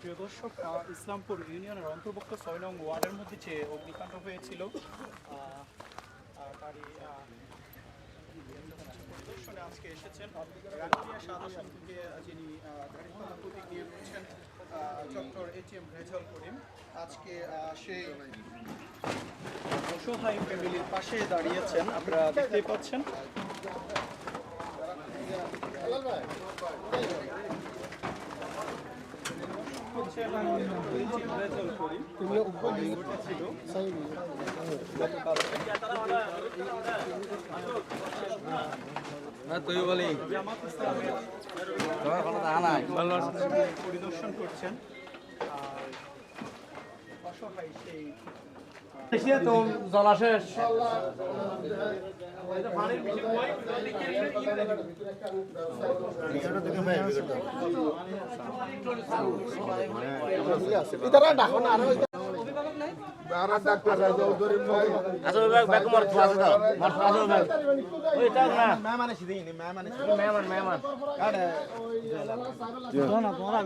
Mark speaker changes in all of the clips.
Speaker 1: প্রিয় দর্শক ইসলামপুর ইউনিয়নের অন্তর্ভুক্ত ছয় নং ওয়ার্ডের মধ্যে যে অগ্নিকাণ্ড হয়েছিল তারই আজকে এসেছেন রাঙ্গুনিয়া সাদা থেকে যিনি প্রতীক নিয়ে রয়েছেন doctor H M Rezaul Karim. আজকে সেই অসহায় ফ্যামিলির পাশে দাঁড়িয়েছেন, আপনারা দেখতেই পাচ্ছেন। এম রেজাল করিম ঘটেছিল জামাত ইসলামের পরিদর্শন করছেন সেই
Speaker 2: জলাশেষ মেহমান কাটে না তোমরা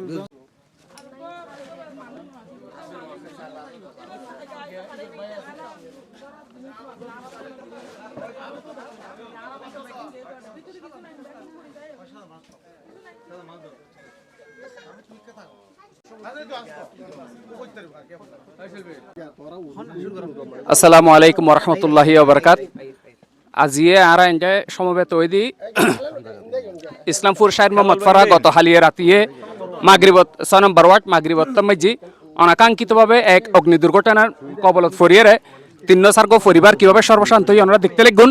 Speaker 3: আসসালামু আলাইকুম রহমতুল্লাহি ওবরকাত। আজিয়ে আর এনজয় সমবেত ওইদি। ইসলামপুর শাহির মোহাম্মদ ফরা গত হালিয়ে রাতিয়ে মাগরিবত ছয় নম্বর ওয়ার্ড মাগরিবত তম্মজি অনাকাঙ্ক্ষিতভাবে এক অগ্নি দুর্ঘটনার কবলত ফরিয়ে তিন সার্গ পরিবার কীভাবে সর্বশান্ত আমরা দেখতে লিখুন।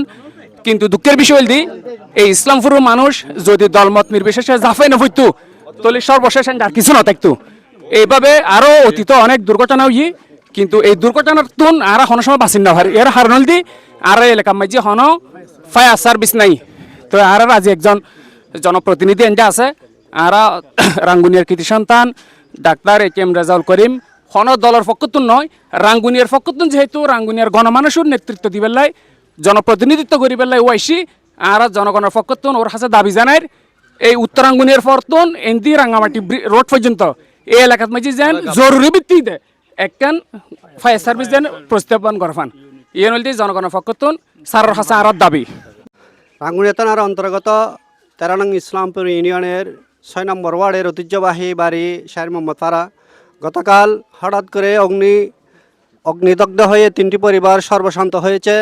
Speaker 3: কিন্তু দুঃখের বিষয় হলদি এই ইসলামপুরের মানুষ যদি দলমত নির্বিশেষে জাফাই না হইতো, তাহলে সর্বশেষ আর কিছু না থাকতো। এইভাবে আরও অতীত অনেক দুর্ঘটনা হই কিন্তু এই দুর্ঘটনার তুন আর হন সময় বাঁচিন না পারে এর হারনল দি, আর এলাকা মাঝে হন ফায়ার সার্ভিস নাই। তো আর আজি একজন জনপ্রতিনিধি এনজা আছে, আর রাঙ্গুনিয়ার কৃতি সন্তান, doctor A K M Rezaul Karim হন দলের পক্ষতুন নয়, রাঙ্গুনিয়ার পক্ষতুন যেহেতু রাঙ্গুনিয়ার গণমানুষের নেতৃত্ব দিবেলাই জনপ্রতিনিধিত্ব করিবেলাই ওয়াইসি আর জনগণের পক্ষতুন ওর হাতে দাবি জানায় এই উত্তরাঙ্গুনিয়ার ফরতুন এন্দি রাঙ্গামাটি রোড পর্যন্ত। এই এলাকাত মাঝে যেন জরুরি ভিত্তিতে একখান ফায়ার সার্ভিস যেন প্রস্তাবন করফান ইয়ে নলদি জনগণের পক্ষতুন সারর হাসা আরত দাবি।
Speaker 4: রাঙ্গুনিয়া থানার অন্তর্গত তেরো নং ইসলামপুর ইউনিয়নের ছয় নম্বর ওয়ার্ডের ঐতিহ্যবাহী বাড়ি শাহির মোহাম্মদ ফারা। গতকাল হঠাৎ করে অগ্নি অগ্নিদগ্ধ হয়ে তিনটি পরিবার সর্বশান্ত হয়েছে।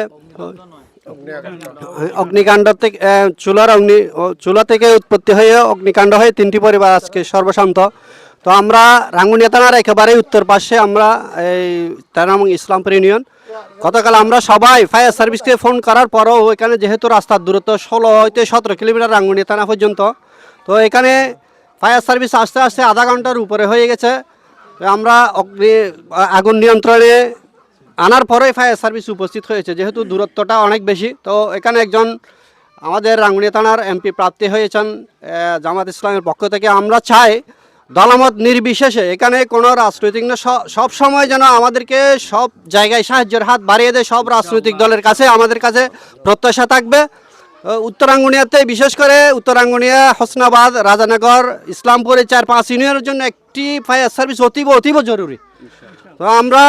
Speaker 4: অগ্নিকাণ্ড থেকে চুলার অগ্নি চুলা থেকে উৎপত্তি হয়ে অগ্নিকাণ্ড হয়ে তিনটি পরিবার আজকে সর্বশান্ত। তো আমরা রাঙ্গুনিয়া থানার একেবারে উত্তর পাশে আমরা এই নং ইসলামপুর ইউনিয়ন। গতকাল আমরা সবাই ফায়ার সার্ভিসকে ফোন করার পরও এখানে যেহেতু রাস্তার দূরত্ব ষোলো হইতে সতেরো কিলোমিটার রাঙ্গুনিয়া থানা পর্যন্ত, তো এখানে ফায়ার সার্ভিস আস্তে আস্তে আধা ঘণ্টার উপরে হয়ে গেছে। আমরা অগ্নি, আগুন নিয়ন্ত্রণে আনার পরে ফায়ার সার্ভিস উপস্থিত হয়েছে। যেহেতু দূরত্বটা অনেক বেশি, তো এখানে একজন আমাদের রাঙ্গুনিয়া থানার এমপি প্রাপ্তি হয়েছেন জামাত ইসলামের পক্ষ থেকে। আমরা চাই দলমত নির্বিশেষে এখানে কোনো রাজনৈতিক না সব সময় যেন আমাদেরকে সব জায়গায় সাহায্যের হাত বাড়িয়ে দেয়, সব রাজনৈতিক দলের কাছে আমাদের কাছে প্রত্যাশা থাকবে। উত্তরাঙ্গুনিয়াতে, বিশেষ করে উত্তরাঙ্গনিয়া, হোসনাবাদ, রাজানগর, ইসলামপুরে চার পাঁচ ইউনিয়নের জন্য একটি ফায়ার সার্ভিস অতীব অতীব জরুরি। তো আমরা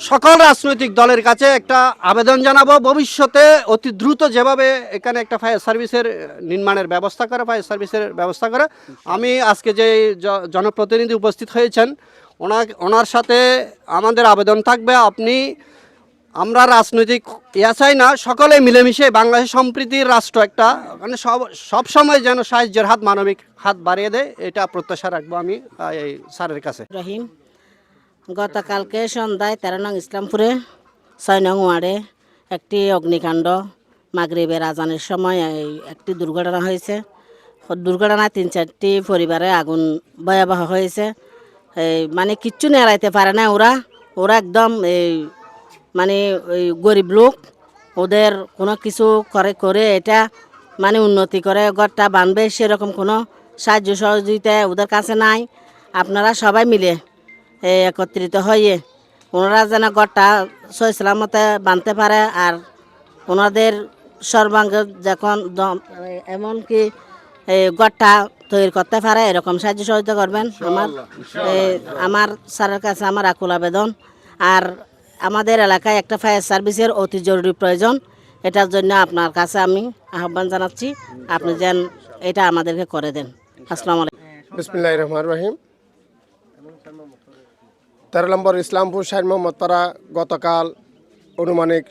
Speaker 4: সকল রাজনৈতিক দলের কাছে একটা আবেদন জানাব, ভবিষ্যতে অতি দ্রুত যেভাবে এখানে একটা ফায়ার সার্ভিসের নির্মাণের ব্যবস্থা করে, ফায়ার সার্ভিসের ব্যবস্থা করে। আমি আজকে যে জনপ্রতিনিধি উপস্থিত হয়েছেন ওনার ওনার সাথে আমাদের আবেদন থাকবে। আপনি আমরা রাজনৈতিক, ইয়া চাই না, সকলে মিলেমিশে বাংলাদেশ সম্প্রীতির রাষ্ট্র একটা মানে সব সব সময় যেন সাহায্যের হাত, মানবিক হাত বাড়িয়ে দেয়, এটা প্রত্যাশা রাখব আমি এই স্যারের কাছে।
Speaker 5: রহিম, গতকালকে সন্ধ্যায় তেরো নং ইসলামপুরে ছয় নং ওয়ার্ডে একটি অগ্নিকাণ্ড মাগরিবের আজানের সময় এই একটি দুর্ঘটনা হয়েছে। দুর্ঘটনায় তিন চারটি পরিবারে আগুন ভয়াবহ হয়েছে। মানে কিচ্ছু নেড়াইতে পারে না ওরা। ওরা একদম এই মানে ওই গরিব লোক, ওদের কোনো কিছু করে করে এটা মানে উন্নতি করে, ঘরটা বানবে, সেরকম কোনো সাহায্য সহযোগিতা ওদের কাছে নাই। আপনারা সবাই মিলে একত্রিত হয়ে ওনারা যেন ঘরটা সালামতে বানতে পারে আর ওনাদের সর্বাঙ্গ যখন এমনকি এই গড়টা তৈরি করতে পারে, এরকম সাহায্য সহযোগিতা করবেন। আমার আমার স্যারের কাছে আমার আকুল আবেদন। আর আমাদের এলাকায় একটা ফায়ার সার্ভিসের অতি জরুরি প্রয়োজন। এটার জন্য আপনার কাছে আমি আহ্বান জানাচ্ছি, আপনি যেন এটা আমাদেরকে করে দেন। আসসালামু আলাইকুম।
Speaker 6: বিসমিল্লাহ রহমান রহিম। তেরো নম্বর ইসলামপুর শাহ মোহাম্মদ পাড়া গতকাল অনুমানিক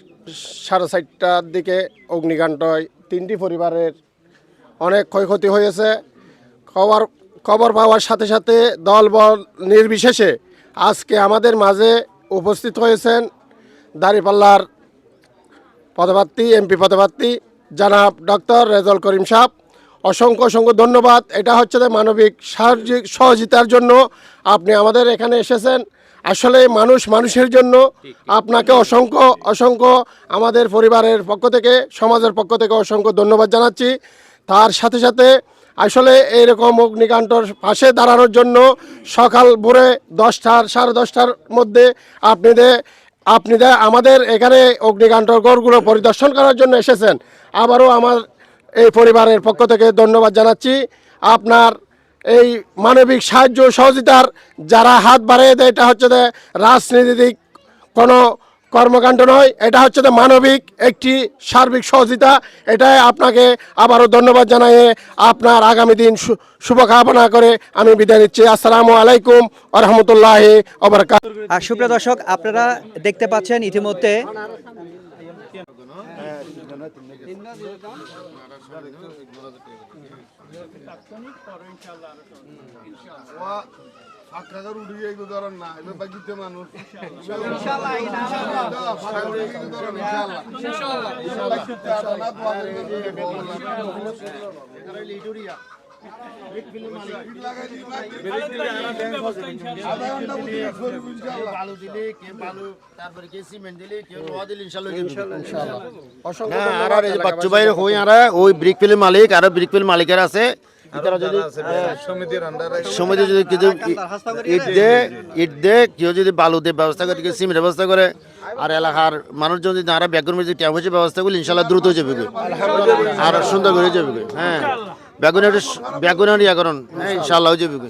Speaker 6: সাড়ে চারটার দিকে অগ্নিকাণ্ডয় তিনটি পরিবারের অনেক ক্ষয়ক্ষতি হয়েছে। খবর খবর পাওয়ার সাথে সাথে দল বল নির্বিশেষে আজকে আমাদের মাঝে উপস্থিত হয়েছেন দাঁড়িপাল্লার পদপ্রার্থী, এমপি পদপ্রার্থী, জনাব ডক্টর রেজল করিম সাহ অসংখ্য অসংখ্য ধন্যবাদ। এটা হচ্ছে যে মানবিক সাহায্যিক সহযোগিতার জন্য আপনি আমাদের এখানে এসেছেন। আসলে মানুষ মানুষের জন্য। আপনাকে অসংখ্য অসংখ্য আমাদের পরিবারের পক্ষ থেকে, সমাজের পক্ষ থেকে অসংখ্য ধন্যবাদ জানাচ্ছি। তার সাথে সাথে আসলে এইরকম অগ্নিকাণ্ডর পাশে দাঁড়ানোর জন্য সকাল ভোরে দশটার, সাড়ে দশটার মধ্যে আপনাদের আপনাদের আমাদের এখানে অগ্নিকাণ্ডর গড়গুলো পরিদর্শন করার জন্য এসেছেন। আবারও আমার এই পরিবারের পক্ষ থেকে ধন্যবাদ জানাচ্ছি। আপনার এই মানবিক সাহায্য সহযোগিতার যারা হাত বাড়িয়ে দেয়, এটা হচ্ছে যে রাজনীতিক কোনো কর্মকাণ্ড নয় এটা হচ্ছে যে মানবিক একটি সার্বিক সহযোগিতা। এটাই আপনাকে আবারও ধন্যবাদ জানিয়ে আপনার আগামী দিন শু- শুভকামনা করে আমি বিদায় নিচ্ছি। আসসালামু আলাইকুম আরহামতুল্লাহ ওবরকাত
Speaker 7: আর সুপ্রিয় দর্শক আপনারা দেখতে পাচ্ছেন ইতিমধ্যে
Speaker 2: হ্যাঁ, আর এই যে বাচ্চু ভাইয়ের হই আর ওই ব্রিক ফিল্ম মালিক আর ব্রিক ফিল্ম মালিকের আছে। তারা যদি সমিতি যদি কিছু ইট দে ইট দে কেউ যদি বালু দিয়ে ব্যবস্থা করে কেউ সিমেন্টের ব্যবস্থা করে আর এলাকার মানুষজন যদি বেগুন যদি ট্যাম হচ্ছে ব্যবস্থা করলে ইনশাল্লাহ দ্রুত হয়ে যাবে আর সুন্দর করে যাবে হ্যাঁ। বেগুনের বেগুনের ইয়া করুন হ্যাঁ ইনশাল্লাহ হয়ে যাবে।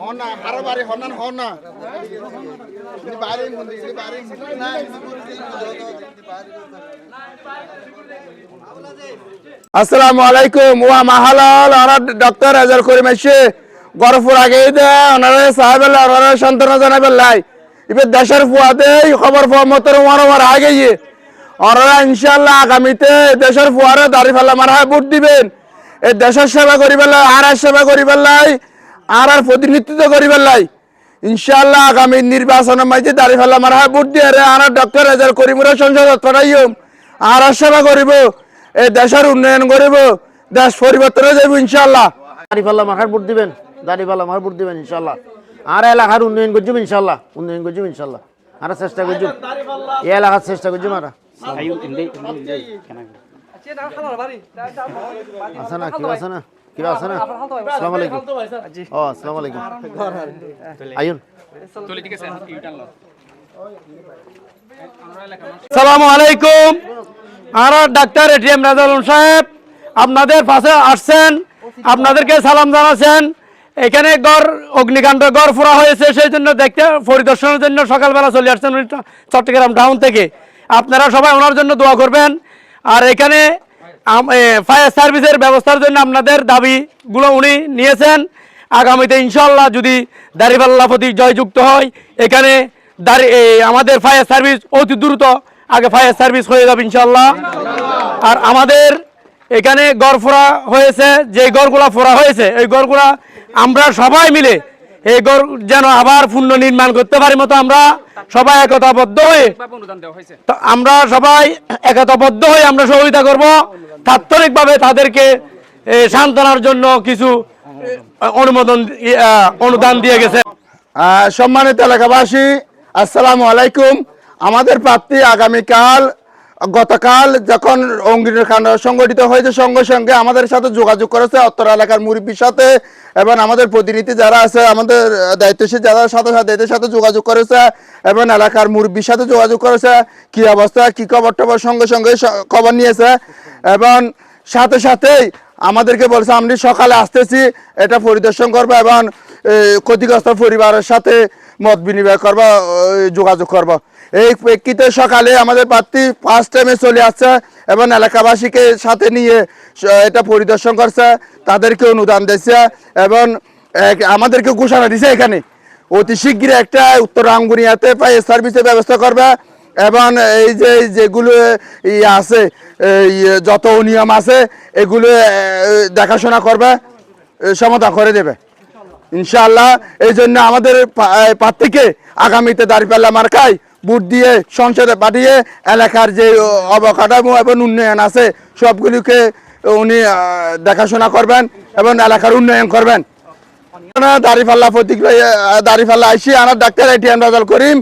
Speaker 8: হন না বাড়ি হন না হন না ইনি বাড়ি মুন্দি বাড়ি
Speaker 6: আসসালামু আলাইকুম। ওয়া মাহালাল ওরা ডক্টর রেজাল করিম এসে গরফুর আগে দে ওনারা সাহেব ওনারা সন্তান জানাবে লাই। এবার দেশের ফুয়াতে খবর ফুয়া মতর ওয়ার ওয়ার আগে গিয়ে ইনশাল্লাহ আগামীতে দেশের ফুয়ারে দাঁড়ি ফেলা মারা ভোট দিবেন। এই দেশের সেবা করিবার লাই আর আর সেবা করিবার লাই আর আর প্রতিনিধিত্ব করিবার লাই ইনশাল্লাহ আগামী নির্বাচনের মাঝে দাঁড়ি ফেলা মারা ভোট দিয়ে রে আর ডক্টর রেজাল করিমুরা সংসদত পাঠাইম আর আর সেবা করিব এই দেশের উন্নয়ন করিব, দেশ পরিবর্তন যাবে ইনশাল্লাহ
Speaker 2: দাড়িপাল্লা মাখার ভোট দিবেন দাড়িপাল্লা মাখার ভোট দিবেন ইনশাল্লাহ আর এলাকার উন্নয়ন করছুম ইনশাল্লাহ উন্নয়ন করছুম ইনশাল্লাহ আর চেষ্টা করছুম এই এলাকার চেষ্টা করছুম আর। আছে না কেউ আছে না কেউ আছে না আসসালামু আলাইকুম। ও আসসালামু আলাইকুম। আইন
Speaker 3: তুলে ঠিক আছে ইউটার্ন লো
Speaker 6: সালামু আলাইকুম। আর ডাক্তার এটিএম সাহেব আপনাদের পাশে আসছেন আপনাদেরকে সালাম জানাচ্ছেন। এখানে গড় অগ্নিকাণ্ড গড় ফোড়া হয়েছে সেই জন্য দেখতে পরিদর্শনের জন্য সকালবেলা চলে আসছেন চট্টগ্রাম টাউন থেকে। আপনারা সবাই ওনার জন্য দোয়া করবেন। আর এখানে ফায়ার সার্ভিসের ব্যবস্থার জন্য আপনাদের দাবিগুলো উনি নিয়েছেন।
Speaker 9: আগামীতে ইনশাল্লাহ যদি দাঁড়িপাল্লা প্রতীক জয়যুক্ত হয়, এখানে দাঁড়ি আমাদের ফায়ার সার্ভিস অতি দ্রুত আগে ফায়ার সার্ভিস হয়ে যাবে ইনশাল্লাহ আর আমাদের এখানে গড় ফোড়া হয়েছে, যে গড়গুলা ফোড়া হয়েছে, এই গড়গুলা আমরা সবাই মিলে এই গড় যেন আবার পুনর্নির্মাণ করতে পারি মতো আমরা সবাই একতাবদ্ধ হয়ে
Speaker 3: ভাবে অনুদান দেওয়া হয়েছে।
Speaker 9: তো আমরা সবাই একতাবদ্ধ হয়ে আমরা সহযোগিতা করব। তাৎক্ষণিকভাবে তাদেরকে সান্ত্বনার জন্য কিছু অনুমোদন অনুদান দিয়ে গেছে।
Speaker 8: আহ, সম্মানিত এলাকাবাসী আসসালামু আলাইকুম। আমাদের প্রার্থী আগামীকাল গতকাল যখন অঙ্গীকাণ্ড সংগঠিত হয়েছে, সঙ্গে সঙ্গে আমাদের সাথে যোগাযোগ করেছে অত্তর এলাকার মুরব্বীর সাথে এবং আমাদের প্রতিনিধি যারা আছে, আমাদের দায়িত্বশীল যারা সাথে সাথে এদের সাথে যোগাযোগ করেছে এবং এলাকার মুরব্বীর সাথে যোগাযোগ করেছে, কি অবস্থা, কি খবর টবর সঙ্গে সঙ্গে খবর নিয়েছে এবং সাথে সাথেই আমাদেরকে বলছে আমি সকালে আসতেছি, এটা পরিদর্শন করব এবং ক্ষতিগ্রস্ত পরিবারের সাথে মত বিনিময় করব যোগাযোগ করব। এই প্রেক্ষিতে সকালে আমাদের প্রার্থী ফার্স্ট টাইমে চলে আসছে এবং এলাকাবাসীকে সাথে নিয়ে এটা পরিদর্শন করছে, তাদেরকে অনুদান দিচ্ছে এবং আমাদেরকে ঘোষণা দিছে এখানে। অতি শীঘ্রই একটা উত্তর রাঙ্গুনিয়াতে ফায়ার সার্ভিসের ব্যবস্থা করবে এবং এই যে যেগুলো ইয়ে আছে যত নিয়ম আছে, এগুলো দেখাশোনা করবে সমতা করে দেবে। ইনশাআল্লাহ, এই জন্য আমাদের প্রার্থীকে আগামীতে দাঁড়িপাল্লা মার্কায় বুট দিয়ে সংসদে পাঠিয়ে এলাকার যে অবকাঠামো এবং উন্নয়ন আছে, সবগুলিকে উনি দেখাশোনা করবেন এবং এলাকার উন্নয়ন করবেন। দাড়িপাল্লা প্রতীক দাড়িপাল্লা আইসি, আনার ডাক্তার এটিএম রাজাল করিম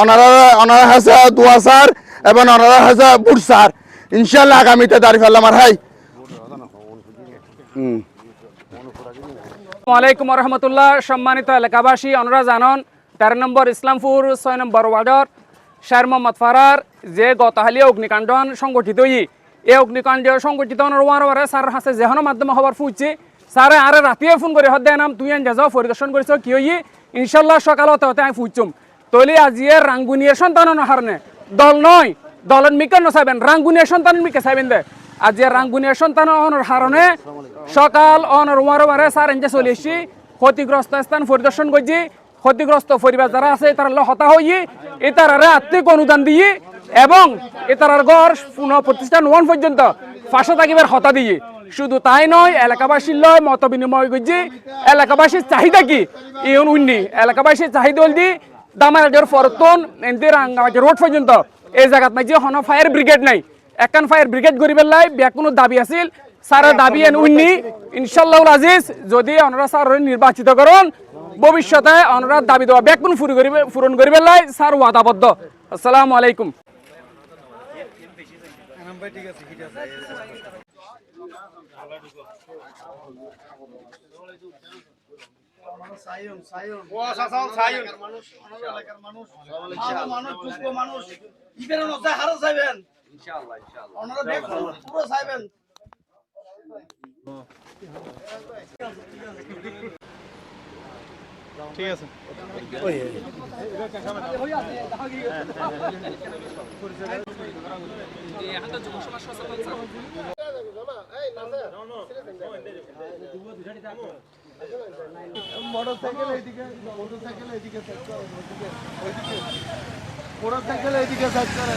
Speaker 8: ওনারা ওনারা হাসা দোয়া স্যার এবং ওনারা হাসা বুট স্যার। ইনশাল্লাহ আগামীতে দাড়িপাল্লা মার, হাই। হুম।
Speaker 3: আসসালামাইকুম রহমতুল্লাহ। সম্মানিত এলাকাবাসী অনুরা জানন, তেরো নম্বর ইসলামপুর, ছয় নম্বর ওয়ার্ডর। শের মোহাম্মদ ফারার যে গতহালি অগ্নিকাণ্ড সংগঠিত ই এই অগ্নিকাণ্ড সংগঠিত ওয়ার ওয়ারে স্যার হাসে যেহন মাধ্যমে হবার ফুটছে স্যারে আরে রাতিয়ে ফোন করে হদ্দে নাম তুই আন যাও, পরিদর্শন করেছ, কি হই? ইনশাল্লাহ সকাল হতে হতে আমি ফুটছুম তৈলি আজিয়ে রাঙ্গুনিয়ে সন্তান হারনে। দল নয়, দলের মিকে নসাইবেন রাঙ্গুনিয়ে সন্তান মিকে চাইবেন দে। আজি রাঙ্গুনিয়া সন্তান অনর হারণে সকাল অনর ওয়ার ওয়ারে স্যার এনজে চলে এসছি। ক্ষতিগ্রস্ত স্থান পরিদর্শন করছি ক্ষতিগ্রস্ত পরিবার যারা আছে, তারা হতা হই এতারারে আর্থিক অনুদান দিয়ে এবং এতারার ঘর পুনঃ প্রতিষ্ঠান ওয়ান পর্যন্ত পাশে থাকিবার হতা দিয়ে। শুধু তাই নয়, এলাকাবাসীর লয় মত বিনিময় করছি এলাকাবাসীর চাহিদা কি? ইউন উন্নি এলাকাবাসীর চাহিদা হল দি দামারাজের ফরতন এনতে রাঙ্গামাটি রোড পর্যন্ত। এই জায়গাত মাঝে হন ফায়ার ব্রিগেড নাই। একান ফায়ার ব্রিগেড গরিবের লাই ব্যাক কোনো দাবি আছিল। স্যারের দাবি এন উন্নি। ইনশাল্লাহ আজিজ, যদি ওনারা স্যার নির্বাচিত করুন ভবিষ্যতে ওনারা দাবি দেওয়া ব্যাক কোনো ফুরি করিবে পূরণ করিবে লাই স্যার ওয়াদাবদ্ধ। আসসালামু আলাইকুম।
Speaker 6: মোটরসাইকেল এইদিকে মোটরসাইকেল এইদিকে ওইদিকে ওইদিকে। মোটরসাইকেল এইদিকে করে।